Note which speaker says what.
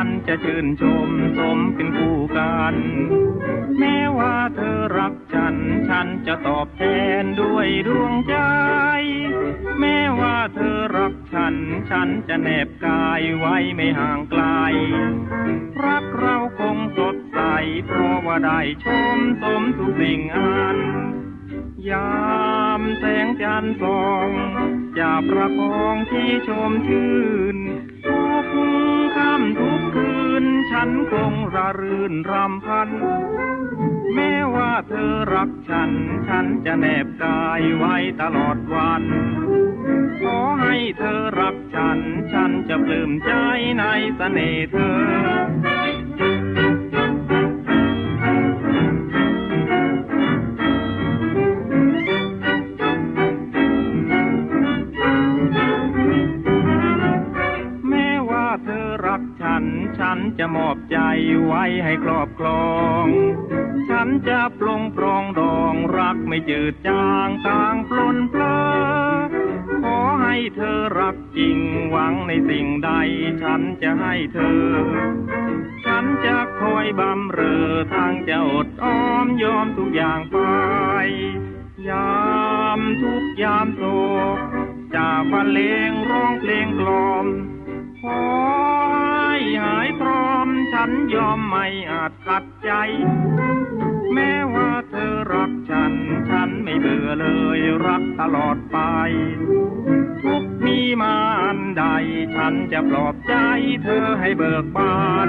Speaker 1: รักฉันฉันจะชื่นชมสมเป็นคู่กัน แม้ว่าเธอรักฉัน ฉันจะตอบแทนด้วยดวงใจ แม้ว่าเธอรักฉัน ฉันจะแนบกายไว้ไม่ห่างไกล รักเราคงสดใส เพราะว่าได้ชมสมทุกสิ่งอัน ยามแสงจันทร์ส่องจะประคองที่ชมชื่นทุกค่ำทุกคืน ฉันคงระรื่นรำพัน แม้ว่าเธอรักฉัน ฉันจะแนบกายไว้ตลอดวัน ขอให้เธอรักฉัน ฉันจะปลื้มใจในเสน่ห์เธอ รักฉัน ฉันจะมอบใจไว้ให้ครอบครอง ฉันจะปลงปรองดองรักไม่จืดจางต่างปลนเพลอขอให้เธอรักจริงหวังในสิ่งใด ฉันจะให้เธอ ฉันจะคอยบำเรอทางจะอดอ้อมยอมทุกอย่างไป ยามทุกยามโศกจะบรรเลงร้องเพลงกลอม ฉันยอมไม่อาจขัดใจ แม้ว่าเธอรักฉัน ฉันไม่เบื่อเลยรักตลอดไป ทุกมีมาอันใด ฉันจะปลอบใจเธอให้เบิกบาน